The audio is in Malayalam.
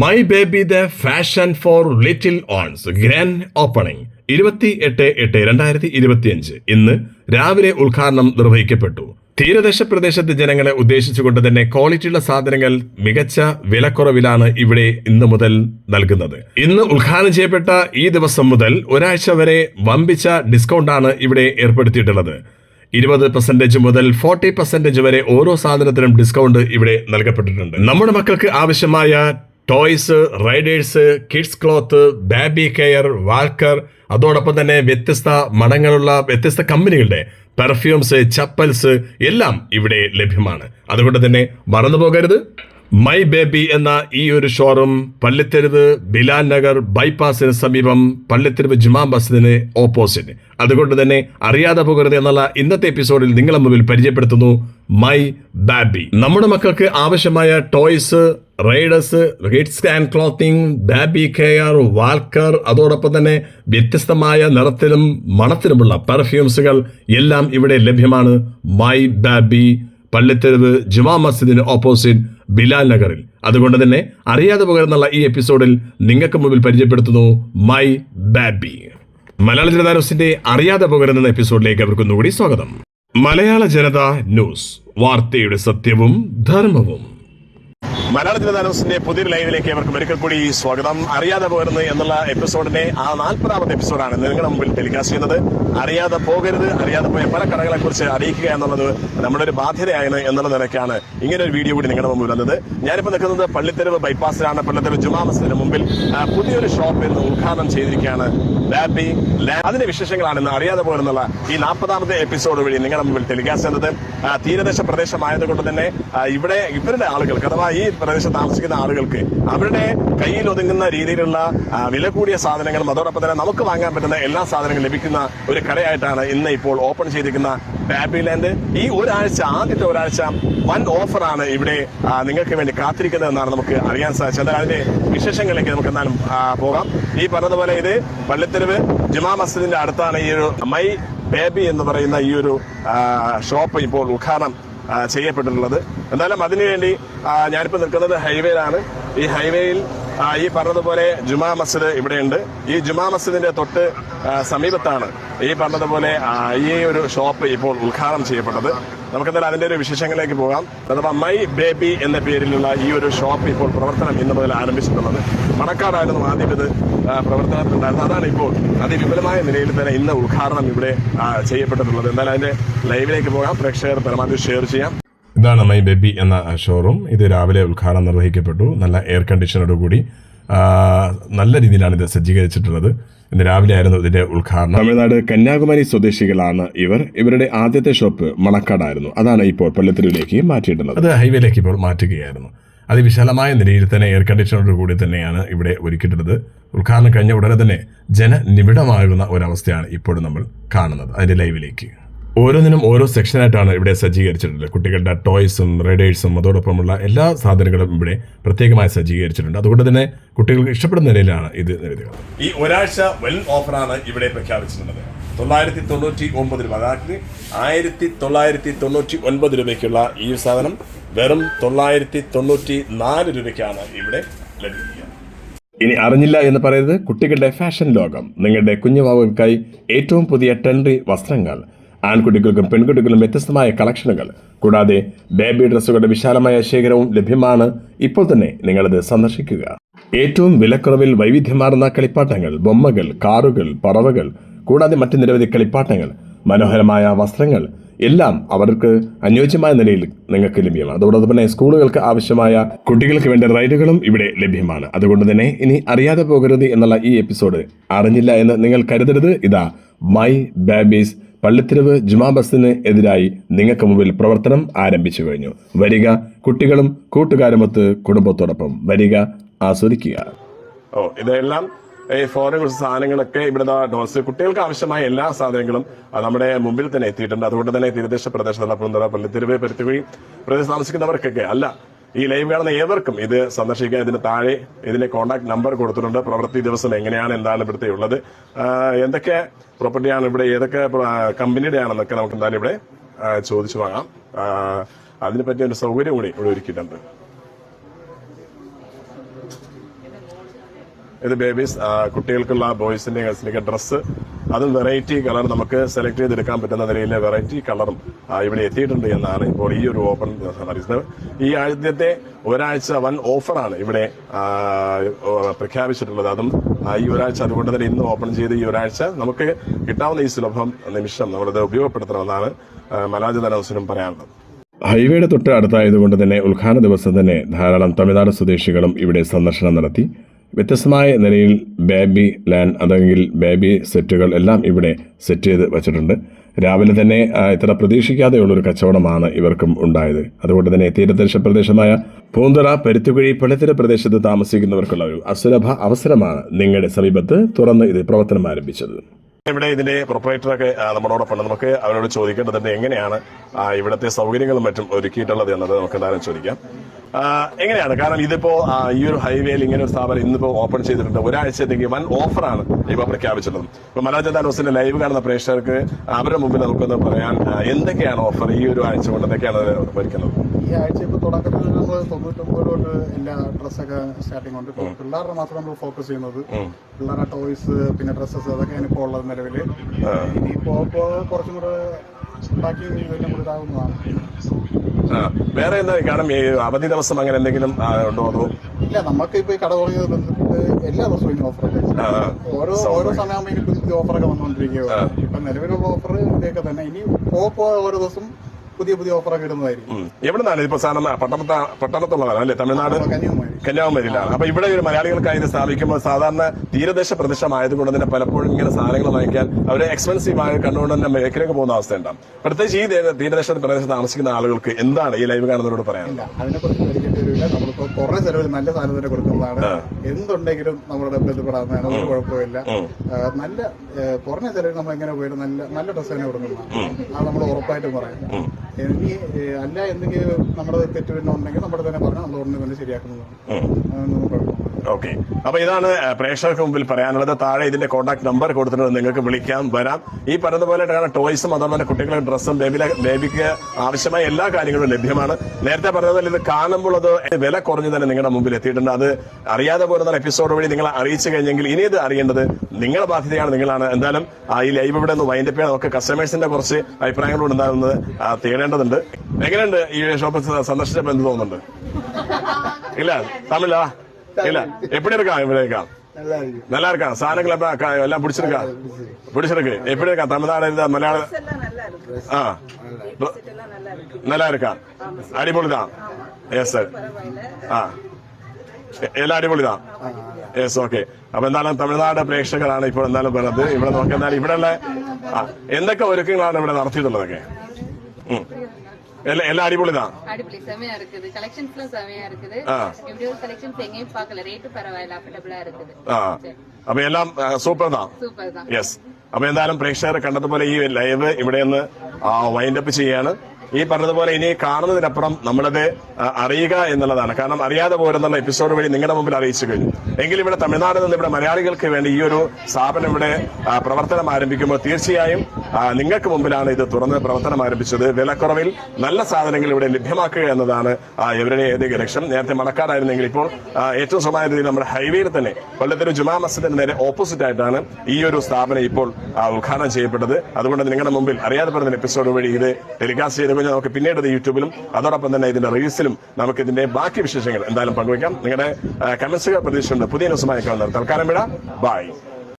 My baby the fashion for little ones grand opening ഇരുപത്തി എട്ട് എട്ട് രണ്ടായിരത്തി ഇരുപത്തിയഞ്ച് ഇന്ന് രാവിലെ ഉദ്ഘാടനം നിർവഹിക്കപ്പെട്ടു. തീരദേശ പ്രദേശത്തെ ജനങ്ങളെ ഉദ്ദേശിച്ചുകൊണ്ട് തന്നെ ക്വാളിറ്റിയുള്ള സാധനങ്ങൾ മികച്ച വിലക്കുറവിലാണ് ഇവിടെ ഇന്ന് മുതൽ നൽകുന്നത്. ഇന്ന് ഉദ്ഘാടനം ചെയ്യപ്പെട്ട ഈ ദിവസം മുതൽ ഒരാഴ്ച വരെ വമ്പിച്ച ഡിസ്കൗണ്ടാണ് ഇവിടെ ഏർപ്പെടുത്തിയിട്ടുള്ളത്. ഇരുപത് പെർസെന്റേജ് മുതൽ ഫോർട്ടി പെർസെന്റേജ് വരെ ഓരോ സാധനത്തിനും ഡിസ്കൗണ്ട് ഇവിടെ നൽകപ്പെട്ടിട്ടുണ്ട്. നമ്മുടെ മക്കൾക്ക് ആവശ്യമായ toys riders kids cloth baby care walker അതോടൊപ്പം തന്നെ വ്യത്യസ്ത മണങ്ങളുള്ള വ്യത്യസ്ത കമ്പനികളുടെ പെർഫ്യൂംസ് ചപ്പൽസ് എല്ലാം ഇവിടെ ലഭ്യമാണ്. അതുകൊണ്ട് തന്നെ മറന്നു പോകരുത് മൈ ബേബി എന്ന ഈ ഒരു ഷോറൂം പള്ളിത്തെരുവ് ബിലാൽ നഗർ ബൈപ്പാസിന് സമീപം പള്ളിത്തെരുവ് ജുമാ മസ്ജിദിന് ഓപ്പോസിറ്റ്. അതുകൊണ്ട് തന്നെ അറിയാതെ പോകരുത് എന്നുള്ള ഇന്നത്തെ എപ്പിസോഡിൽ നിങ്ങളെ മുമ്പിൽ പരിചയപ്പെടുത്തുന്നു മൈ ബാബി. നമ്മുടെ മക്കൾക്ക് ആവശ്യമായ toys riders kids and clothing baby care walker അതോടൊപ്പം തന്നെ വ്യത്യസ്തമായ നിറത്തിലും മണത്തിലുമുള്ള പെർഫ്യൂംസുകൾ എല്ലാം ഇവിടെ ലഭ്യമാണ് മൈ ബാബി പള്ളിത്തെരുവ് ജുമാ മസ്ജിദിന് ഓപ്പോസിറ്റ് ബിലാൽ നഗറിൽ. അതുകൊണ്ട് തന്നെ അറിയാതെ പകർന്നുള്ള ഈ എപ്പിസോഡിൽ നിങ്ങൾക്ക് മുമ്പിൽ പരിചയപ്പെടുത്തുന്നു മൈ ബാബി മലയാള ജനതാ ന്യൂസിന്റെ അറിയാതെ പകരുന്ന എപ്പിസോഡിലേക്ക് അവർക്കൊന്നുകൂടി സ്വാഗതം. മലയാള ജനത ന്യൂസ് വാർത്തയുടെ സത്യവും ധർമ്മവും. മലയാള ജനതാ ന്യൂസിന്റെ പുതിയൊരു ലൈവിലേക്ക് അവർക്ക് ഒരിക്കൽ കൂടി സ്വാഗതം. അറിയാതെ പോകരുത് എന്നുള്ള എപ്പിസോഡിന്റെ ആ നാൽപ്പതാമത്തെ എപ്പിസോഡാണ് നിങ്ങളുടെ മുമ്പിൽ ടെലികാസ്റ്റ് ചെയ്യുന്നത്. അറിയാതെ പോകരുത് അറിയാതെ പോയ പല കടകളെ കുറിച്ച് അറിയിക്കുക എന്നുള്ളത് നമ്മുടെ ഒരു ബാധ്യതയാണ് എന്നുള്ള നിലയ്ക്കാണ് ഇങ്ങനെ ഒരു വീഡിയോ കൂടി നിങ്ങളുടെ മുമ്പിൽ വന്നത്. ഞാനിപ്പോൾ നിൽക്കുന്നത് പള്ളിത്തെരുവ് ബൈപ്പാസിലാണ്. പള്ളിത്തെരുവ് ജുമാ മസ്ജിദിന് മുമ്പിൽ പുതിയൊരു ഷോപ്പ് ഇന്ന് ഉദ്ഘാടനം ചെയ്തിരിക്കുകയാണ്. ലാബി അതിന്റെ വിശേഷങ്ങളാണ് ഇന്ന് അറിയാതെ പോകരുന്നുള്ള ഈ നാൽപ്പതാമത്തെ എപ്പിസോഡ് വഴി നിങ്ങളുടെ മുമ്പിൽ ടെലികാസ്റ്റ് ചെയ്യുന്നത്. തീരദേശ പ്രദേശമായതുകൊണ്ട് തന്നെ ഇവിടെ ഇവരുടെ ആളുകൾക്ക് അഥവാ ഈ പ്രദേശത്ത് താമസിക്കുന്ന ആളുകൾക്ക് അവരുടെ കയ്യിൽ ഒതുങ്ങുന്ന രീതിയിലുള്ള വില കൂടിയ സാധനങ്ങളും അതോടൊപ്പം തന്നെ നമുക്ക് വാങ്ങാൻ പറ്റുന്ന എല്ലാ സാധനങ്ങളും ലഭിക്കുന്ന ഒരു കടയായിട്ടാണ് ഇന്ന് ഇപ്പോൾ ഓപ്പൺ ചെയ്തിരിക്കുന്ന ബാബി ലാൻഡ് ഈ ഒരാഴ്ച ആദ്യത്തെ ഒരാഴ്ച വൻ ഓഫറാണ് ഇവിടെ നിങ്ങൾക്ക് വേണ്ടി കാത്തിരിക്കുന്നത് എന്നാണ് നമുക്ക് അറിയാൻ സാധിച്ചത്. അതിന്റെ വിശേഷങ്ങളിലേക്ക് നമുക്ക് എന്നാലും പോകാം. ഈ പറഞ്ഞതുപോലെ ഇത് പള്ളിത്തെരുവ് ജുമാ മസ്ജിദിന്റെ അടുത്താണ് ഈ ഒരു മൈ ബേബി എന്ന് പറയുന്ന ഈ ഒരു ഷോപ്പ് ഇപ്പോൾ ഉദ്ഘാടനം ചെയ്യപ്പെട്ടിട്ടുള്ളത്. എന്തായാലും അതിനുവേണ്ടി ഞാനിപ്പോ നിൽക്കുന്നത് ഹൈവേയിലാണ്. ഈ ഹൈവേയിൽ ഈ പറഞ്ഞതുപോലെ ജുമാ മസ്ജിദ് ഇവിടെയുണ്ട്. ഈ ജുമാ മസ്ജിദിന്റെ തൊട്ട് സമീപത്താണ് ഈ പറഞ്ഞതുപോലെ ഈ ഒരു ഷോപ്പ് ഇപ്പോൾ ഉദ്ഘാടനം ചെയ്യപ്പെട്ടത്. നമുക്കെന്തായാലും അതിന്റെ ഒരു വിശേഷങ്ങളിലേക്ക് പോകാം. അഥവാ മൈ ബേബി എന്ന പേരിലുള്ള ഈ ഒരു ഷോപ്പ് ഇപ്പോൾ പ്രവർത്തനം ഇന്ന് മുതൽ ആരംഭിച്ചിട്ടുള്ളത്. മണക്കാടായിരുന്നു ആദ്യം ഇത് പ്രവർത്തനത്തിലുണ്ടായിരുന്നത്. അതാണ് ഇപ്പോൾ അതിവിപുലമായ നിലയിൽ തന്നെ ഇന്ന് ഉദ്ഘാടനം ഇവിടെ ചെയ്യപ്പെട്ടിട്ടുള്ളത്. എന്തായാലും അതിന്റെ ലൈവിലേക്ക് പോകാം. പ്രേക്ഷകർ പരമാവധി ഷെയർ ചെയ്യാം. ഇതാണ് മൈ ബേബി എന്ന ഷോറൂം ഇത് രാവിലെ ഉദ്ഘാടനം നിർവഹിക്കപ്പെട്ടു. നല്ല എയർ കണ്ടീഷനോട് കൂടി. നല്ല രീതിയിലാണ് ഇത് സജ്ജീകരിച്ചിട്ടുള്ളത്. ഇന്ന് രാവിലെ ആയിരുന്നു ഇതിന്റെ ഉദ്ഘാടനം. തമിഴ്നാട് കന്യാകുമാരി സ്വദേശികളാണ് ഇവർ. ഇവരുടെ ആദ്യത്തെ ഷോപ്പ് മണക്കാടായിരുന്നു. അതാണ് ഇപ്പോൾ പള്ളിത്തെരുവിലേക്ക് മാറ്റിയിട്ടുള്ളത്. അത് ഹൈവേയിലേക്ക് ഇപ്പോൾ മാറ്റുകയായിരുന്നു. അതിവിശാലമായ നിലയിൽ തന്നെ എയർ കണ്ടീഷനോട് കൂടി തന്നെയാണ് ഇവിടെ ഒരുക്കിയിട്ടുള്ളത്. ഉദ്ഘാടനം കഴിഞ്ഞ ഉടനെ തന്നെ ജനനിബിഡമാകുന്ന ഒരവസ്ഥയാണ് ഇപ്പോഴും നമ്മൾ കാണുന്നത്. അതിന്റെ ലൈവിലേക്ക് ഓരോന്നിനും ഓരോ സെക്ഷനായിട്ടാണ് ഇവിടെ സജ്ജീകരിച്ചിട്ടുള്ളത്. കുട്ടികളുടെ ടോയ്സും റൈഡേഴ്സും അതോടൊപ്പമുള്ള എല്ലാ സാധനങ്ങളും ഇവിടെ പ്രത്യേകമായി സജ്ജീകരിച്ചിട്ടുണ്ട്. അതുകൊണ്ട് തന്നെ കുട്ടികൾക്ക് ഇഷ്ടപ്പെടുന്ന നിലയിലാണ് ഇത് നൽകുക ഈ ഒരാഴ്ച വെൽ ഓഫറാണ് ഇവിടെ പ്രഖ്യാപിച്ചിട്ടുള്ളത്. തൊള്ളായിരത്തി തൊണ്ണൂറ്റി ഒമ്പത് രൂപ. അതായത് ആയിരത്തി തൊള്ളായിരത്തി തൊണ്ണൂറ്റി ഒൻപത് രൂപയ്ക്കുള്ള ഈ സാധനം വെറും തൊള്ളായിരത്തി തൊണ്ണൂറ്റി നാല് രൂപയ്ക്കാണ് ഇവിടെ ലഭിക്കുക. ഇനി അറിഞ്ഞില്ല എന്ന് പറയുന്നത് കുട്ടികളുടെ ഫാഷൻ ലോകം. നിങ്ങളുടെ കുഞ്ഞുവാവുകൾക്കായി ഏറ്റവും പുതിയ ട്രെൻഡി വസ്ത്രങ്ങൾ ആൺകുട്ടികൾക്കും പെൺകുട്ടികൾക്കും വ്യത്യസ്തമായ കളക്ഷനുകൾ. കൂടാതെ ബേബി ഡ്രസ്സുകളുടെ വിശാലമായ ശേഖരവും ലഭ്യമാണ്. ഇപ്പോൾ തന്നെ നിങ്ങളത് സന്ദർശിക്കുക. ഏറ്റവും വിലക്കുറവിൽ വൈവിധ്യമാർന്ന കളിപ്പാട്ടങ്ങൾ ബൊമ്മകൾ കാറുകൾ പറവകൾ കൂടാതെ മറ്റു നിരവധി കളിപ്പാട്ടങ്ങൾ മനോഹരമായ വസ്ത്രങ്ങൾ എല്ലാം അവർക്ക് അനുയോജ്യമായ നിലയിൽ നിങ്ങൾക്ക് ലഭ്യമാണ്. അതോടൊപ്പം തന്നെ സ്കൂളുകൾക്ക് ആവശ്യമായ കുട്ടികൾക്ക് വേണ്ട റൈഡുകളും ഇവിടെ ലഭ്യമാണ്. അതുകൊണ്ട് തന്നെ ഇനി അറിയാതെ പോകരുത് എന്നുള്ള ഈ എപ്പിസോഡ് അറിഞ്ഞില്ല എന്ന് നിങ്ങൾ കരുതരുത്. ഇതാ മൈ ബേബീസ് പള്ളിത്തെരുവ് ജുമാ ബസ്സിന് എതിരായി നിങ്ങൾക്ക് മുമ്പിൽ പ്രവർത്തനം ആരംഭിച്ചു കഴിഞ്ഞു. വരിക കുട്ടികളും കൂട്ടുകാരുമൊത്ത് കുടുംബത്തോടൊപ്പം വരിക ആസ്വദിക്കുക. ഓ ഇതെല്ലാം ഈ ഫോറിൻ കുറച്ച് സാധനങ്ങളൊക്കെ ഇവിടെ ഡോസ് കുട്ടികൾക്ക് ആവശ്യമായ എല്ലാ സാധനങ്ങളും നമ്മുടെ മുമ്പിൽ തന്നെ എത്തിയിട്ടുണ്ട്. അതുകൊണ്ട് തന്നെ തീരദേശ പ്രദേശത്തുള്ള പുന്തറ പള്ളിത്തെരുവ് പരുത്തുകയും പ്രദേശത്ത് താമസിക്കുന്നവർക്കൊക്കെ അല്ല ഈ ലൈവ് കാണുന്ന ഏവർക്കും. ഇത് സന്ദർശിക്കാൻ ഇതിന് താഴെ ഇതിന്റെ കോൺടാക്ട് നമ്പർ കൊടുത്തിട്ടുണ്ട്. പ്രവൃത്തി ദിവസം എങ്ങനെയാണ് എന്താണ് ഇവിടുത്തെ ഉള്ളത്. എന്തൊക്കെ പ്രോപ്പർട്ടിയാണ് ഇവിടെ? ഏതൊക്കെ കമ്പനിയുടെ ആണെന്നൊക്കെ നമുക്ക് എന്തായാലും ഇവിടെ ചോദിച്ചു വാങ്ങാം. അതിനെ പറ്റിയ ഒരു സൗകര്യം കൂടി ഇവിടെ ഒരുക്കിയിട്ടുണ്ട്. ഇത് ബേബീസ് കുട്ടികൾക്കുള്ള ബോയ്സിന്റെ ഗേൾസിന്റെയൊക്കെ ഡ്രസ്സ് അതും വെറൈറ്റി കളർ നമുക്ക് സെലക്ട് ചെയ്തെടുക്കാൻ പറ്റുന്ന നിലയിലെ വെറൈറ്റി കളറും ഇവിടെ എത്തിയിട്ടുണ്ട് എന്നാണ് ഇപ്പോൾ ഈ ഒരു ഓപ്പൺ അറിയിച്ചത് ഈ ആദ്യത്തെ ഒരാഴ്ച വൻ ഓഫറാണ് ഇവിടെ പ്രഖ്യാപിച്ചിട്ടുള്ളത്. അതും ഈ ഒരാഴ്ച അതുകൊണ്ട് തന്നെ ഇന്ന് ഓപ്പൺ ചെയ്ത് ഈ ഒരാഴ്ച നമുക്ക് കിട്ടാവുന്ന ഈ സുലഭം നിമിഷം നമ്മളിത് ഉപയോഗപ്പെടുത്തണമെന്നാണ് മനോജ് ധനോസിനും പറയാനുള്ളത്. ഹൈവേയുടെ തൊട്ട് അടുത്തായതുകൊണ്ട് തന്നെ ഉദ്ഘാടന ദിവസം തന്നെ ധാരാളം തമിഴ്നാട് സ്വദേശികളും ഇവിടെ സന്ദർശനം നടത്തി. വ്യത്യസ്തമായ നിലയിൽ ബേബി ലാൻഡ് അല്ലെങ്കിൽ ബേബി സെറ്റുകൾ എല്ലാം ഇവിടെ സെറ്റ് ചെയ്ത് വച്ചിട്ടുണ്ട്. രാവിലെ തന്നെ ഇത്ര പ്രതീക്ഷിക്കാതെയുള്ളൊരു കച്ചവടമാണ് ഇവർക്കും ഉണ്ടായത്. അതുകൊണ്ട് തന്നെ തീരദേശ പ്രദേശമായ പൂന്തറ പരുത്തുകുഴി പള്ളിത്തര പ്രദേശത്ത് താമസിക്കുന്നവർക്കുള്ള ഒരു അസുലഭ അവസരമാണ് നിങ്ങളുടെ സമീപത്ത് തുറന്ന് ഇത് പ്രവർത്തനം ആരംഭിച്ചത്. ഇവിടെ ഇതിന്റെ പ്രൊപ്പറേറ്ററൊക്കെ നമ്മളോടൊപ്പം. നമുക്ക് അവരോട് ചോദിക്കേണ്ടതുണ്ട് എങ്ങനെയാണ് ഇവിടത്തെ സൗകര്യങ്ങളും മറ്റും ഒരുക്കിയിട്ടുള്ളത് എന്നത് നമുക്ക് എന്തായാലും ചോദിക്കാം. എങ്ങനെയാണ്? കാരണം ഇതിപ്പോ ഈ ഒരു ഹൈവേയിൽ ഇങ്ങനെ ഒരു സ്ഥാപനം ഇന്നിപ്പോ ഓപ്പൺ ചെയ്തിട്ടുണ്ട്. ഒരാഴ്ചത്തേക്ക് വൻ ഓഫറാണ് ഇപ്പൊ പ്രഖ്യാപിച്ചിട്ടുള്ളത്. ഇപ്പൊ മലാജ ന്യൂസിന്റെ ലൈവ് കാണുന്ന പ്രേക്ഷകർക്ക് അവരുടെ മുമ്പിൽ നമുക്കൊന്ന് പറയാൻ എന്തൊക്കെയാണ് ഓഫർ ഈ ഒരു ആഴ്ച കൊണ്ട് എന്തൊക്കെയാണ് ഒരുക്കുന്നത്? ഈ ആഴ്ച ഇപ്പോൾ തുടക്കത്തിൽ നമ്മൾ തൊണ്ണൂറ്റൊമ്പത് തൊട്ട് എല്ലാ ഡ്രസ്സൊക്കെ സ്റ്റാർട്ടിംഗ് ഉണ്ട് ഇപ്പോൾ പിള്ളേരുടെ മാത്രം നമ്മൾ ഫോക്കസ് ചെയ്യുന്നത്. പിള്ളേരുടെ ടോയ്സ് പിന്നെ ഡ്രസ്സസ് അതൊക്കെയാണ് ഇപ്പോൾ ഉള്ളത് നിലവിൽ ഇനിയിപ്പോൾ കുറച്ചും കൂടെ ബാക്കി എല്ലാം കൂടെ ഇതാവുന്നതാണ് വേറെ എന്താ കാരണം? ഈ അവധി ദിവസം അങ്ങനെ എന്തെങ്കിലും ഉണ്ടോ അതോ? ഇല്ല നമുക്ക് ഇപ്പൊ ഈ കട തുടങ്ങിയത് ബന്ധപ്പെട്ട് എല്ലാ ദിവസവും ഇനി ഓഫറൊക്കെ ഓരോ ഓരോ സമയമാകുമ്പോൾ ഇനി പുതിയ ഓഫറൊക്കെ വന്നുകൊണ്ടിരിക്കുകയാണ്. ഇപ്പൊ നിലവിലുള്ള ഓഫർ ഇതൊക്കെ തന്നെ. ഇനി പോ ഓരോ ദിവസം പുതിയ പുതിയ ഓഫറൊക്കെ ഇടുന്നതായിരിക്കും. എവിടുന്നാണ് ഇപ്പൊ സാധനം? പട്ടണത്ത പട്ടണത്തുള്ളതാണ് അല്ലേ? തമിഴ്നാട്? കന്യാകുമാരി. കന്യാകുമാരിയിലാണ്. അപ്പൊ ഇവിടെ ഒരു മലയാളികൾക്കായി ഇത് സ്ഥാപിക്കുമ്പോൾ സാധാരണ തീരദേശ പ്രദേശമായതുകൊണ്ട് തന്നെ പലപ്പോഴും ഇങ്ങനെ സാധനങ്ങൾ വാങ്ങിക്കാൻ അവർ എക്സ്പെൻസീവ് ആയി കണ്ടുകൊണ്ട് തന്നെ മേഖലയ്ക്ക് പോകുന്ന അവസ്ഥ ഉണ്ടാവും. പ്രത്യേകിച്ച് ഈ തീരദേശ പ്രദേശത്ത് താമസിക്കുന്ന ആളുകൾക്ക് എന്താണ് ഈ ലൈവ് കാണുന്നവരോട് പറയാൻ ഇല്ല അതിനെക്കുറിച്ച് പേടിക്കേണ്ടി വരില്ല നമ്മളിപ്പോ കുറെ ചെലവിൽ നല്ല സാധനം തന്നെ കൊടുക്കുന്നതാണ്. എന്തുണ്ടെങ്കിലും നമ്മുടെ ബന്ധപ്പെടാവുന്നതാണ് ഒരു കുഴപ്പമില്ല നല്ല കുറഞ്ഞ ചെലവിൽ നമ്മൾ എങ്ങനെ പോയാലും നല്ല നല്ല ഡ്രസ്സ് തന്നെ കൊടുക്കുന്നതാണ്. അത് നമ്മൾ ഉറപ്പായിട്ടും പറയാം. ഇനി അല്ല എന്തെങ്കിലും നമ്മുടെ തെറ്റ് പിന്നെ ഉണ്ടെങ്കിൽ നമ്മുടെ തന്നെ പറഞ്ഞാൽ നമ്മൾ ഉടനെ തന്നെ ശരിയാക്കുന്നതാണ്. അതൊന്നും കുഴപ്പമില്ല ഓക്കെ അപ്പൊ ഇതാണ് പ്രേക്ഷകർക്ക് മുമ്പിൽ പറയാനുള്ളത്. താഴെ ഇതിന്റെ കോൺടാക്ട് നമ്പർ കൊടുത്തിട്ടുണ്ട്. നിങ്ങൾക്ക് വിളിക്കാം വരാം. ഈ പറഞ്ഞതുപോലെ പോലെ ടോയ്സും അതുപോലെ കുട്ടികളുടെ ഡ്രസ്സും ബേബിലെ ബേബിക്ക് ആവശ്യമായ എല്ലാ കാര്യങ്ങളും ലഭ്യമാണ്. നേരത്തെ പറഞ്ഞതുപോലെ ഇത് കാണുമ്പോൾ അത് വില കുറഞ്ഞു തന്നെ നിങ്ങളുടെ മുമ്പിൽ എത്തിയിട്ടുണ്ട്. അത് അറിയാതെ പോരുന്ന എപ്പിസോഡ് വഴി നിങ്ങളെ അറിയിച്ചു കഴിഞ്ഞെങ്കിൽ ഇനി ഇത് അറിയേണ്ടത് നിങ്ങളുടെ ബാധ്യതയാണ് നിങ്ങളാണ്. എന്തായാലും ഈ ലൈവ് ഇവിടെ നിന്ന് വൈൻഡപ്പ് ചെയ്യാൻ നമുക്ക് കസ്റ്റമേഴ്സിന്റെ കുറച്ച് അഭിപ്രായങ്ങളോട് ഉണ്ടാകുന്നത് തേടേണ്ടതുണ്ട്. എങ്ങനെയുണ്ട് ഈ ഷോപ്പ് സന്ദർശിച്ചപ്പോൾ എന്ത് തോന്നുന്നുണ്ട്? ഇല്ല തമിഴാ? இல்ல எப்படி இருக்கான் இப்படி இருக்கான் நல்லா இருக்கு நல்லா இருக்கான் சாதனங்கள் எல்லாம் க- எல்லாம் பிடிச்சிருக்கா பிடிச்சிருக்கு எப்படி இருக்கான் தமிழ்நாடு இந்த மலையாள எல்லாம் நல்லா இருக்கு ஆ Set எல்லாம் நல்லா இருக்கு நல்லா இருக்கான் அடிபொலிதான் எஸ் சார் பரவாயில்ல ആ എ- എല്ലാം അടിപൊളിതാ യെസ് ഓക്കെ അപ്പൊ എന്തായാലും തമിഴ്നാട് പ്രേക്ഷകരാണ് ഇപ്പോൾ എന്തായാലും പറയുന്നത് ഇവിടെ നോക്കി എന്തായാലും ഇവിടെയുള്ള ആ എന്തൊക്കെ ഒരുക്കങ്ങളാണ് ഇവിടെ നടത്തിയിട്ടുള്ളതൊക്കെ ഉം. എല്ലാം എല്ലാം അടിപൊളിതാ அடிப்படை செமையா இருக்குது கலெக்ஷன்ஸ்லாம் செமையா இருக்குது ஆ. இப்படி ஒரு கலெக்ஷன்ஸ் எங்கேயும் பார்க்கல ரேட்டு பரவாயில்ல அஃபர்டபுளா இருக்குது ആ അപ്പൊ എല്ലാം സൂപ്പർ താ சூப்பர் தான் യെസ് അപ്പൊ എന്തായാലും പ്രേക്ഷകർ കണ്ടതുപോലെ ഈ ലൈവ് ഇവിടെ നിന്ന് വൈൻഡപ്പ് ചെയ്യാണ് ഈ പറഞ്ഞതുപോലെ ഇനി കാണുന്നതിനപ്പുറം നമ്മളത് ആ, അറിയുക എന്നുള്ളതാണ് കാരണം അറിയാതെ പോരുന്നുള്ള എപ്പിസോഡ് വഴി നിങ്ങളുടെ മുമ്പിൽ അറിയിച്ചു കഴിഞ്ഞു എങ്കിലും ഇവിടെ തമിഴ്നാട്ടിൽ നിന്ന് ഇവിടെ മലയാളികൾക്ക് വേണ്ടി ഈ ഒരു സ്ഥാപനം ഇവിടെ ആ, പ്രവർത്തനം ആരംഭിക്കുമ്പോൾ തീർച്ചയായും ആ, നിങ്ങൾക്ക് മുമ്പിലാണ് ഇത് തുറന്ന് പ്രവർത്തനം ആരംഭിച്ചത്. വിലക്കുറവിൽ നല്ല സാധനങ്ങൾ ഇവിടെ ലഭ്യമാക്കുക എന്നതാണ് ഇവരുടെ ഏതൊക്കെ ലക്ഷ്യം. നേരത്തെ മണക്കാടായിരുന്നെങ്കിൽ ഇപ്പോൾ ഏറ്റവും സുഖമായ രീതിയിൽ നമ്മുടെ ഹൈവേയിൽ തന്നെ കൊല്ലത്തൊരു ജുമാ മസ്ജിദിന് നേരെ ഓപ്പോസിറ്റ് ആയിട്ടാണ് ഈ ഒരു സ്ഥാപനം ഇപ്പോൾ ഉദ്ഘാടനം ചെയ്യപ്പെട്ടത്. അതുകൊണ്ട് നിങ്ങളുടെ മുമ്പിൽ അറിയാതെ പറഞ്ഞ എപ്പിസോഡ് വഴി ഇത് ടെലികാസ്റ്റ് ചെയ്ത് കഴിഞ്ഞാൽ നമുക്ക് പിന്നീട് യൂട്യൂബിലും അതോടൊപ്പം തന്നെ ഇതിന്റെ റീൽസിലും നമുക്ക് ഇതിന്റെ ബാക്കി വിശേഷങ്ങൾ എന്തായാലും പങ്കുവയ്ക്കാം. നിങ്ങളുടെ കമന്റ്സുകൾ പ്രതീക്ഷയുണ്ട് പുതിയ ന്യൂസുമായി കാണുന്നത് തൽക്കാലം വിട. ബൈ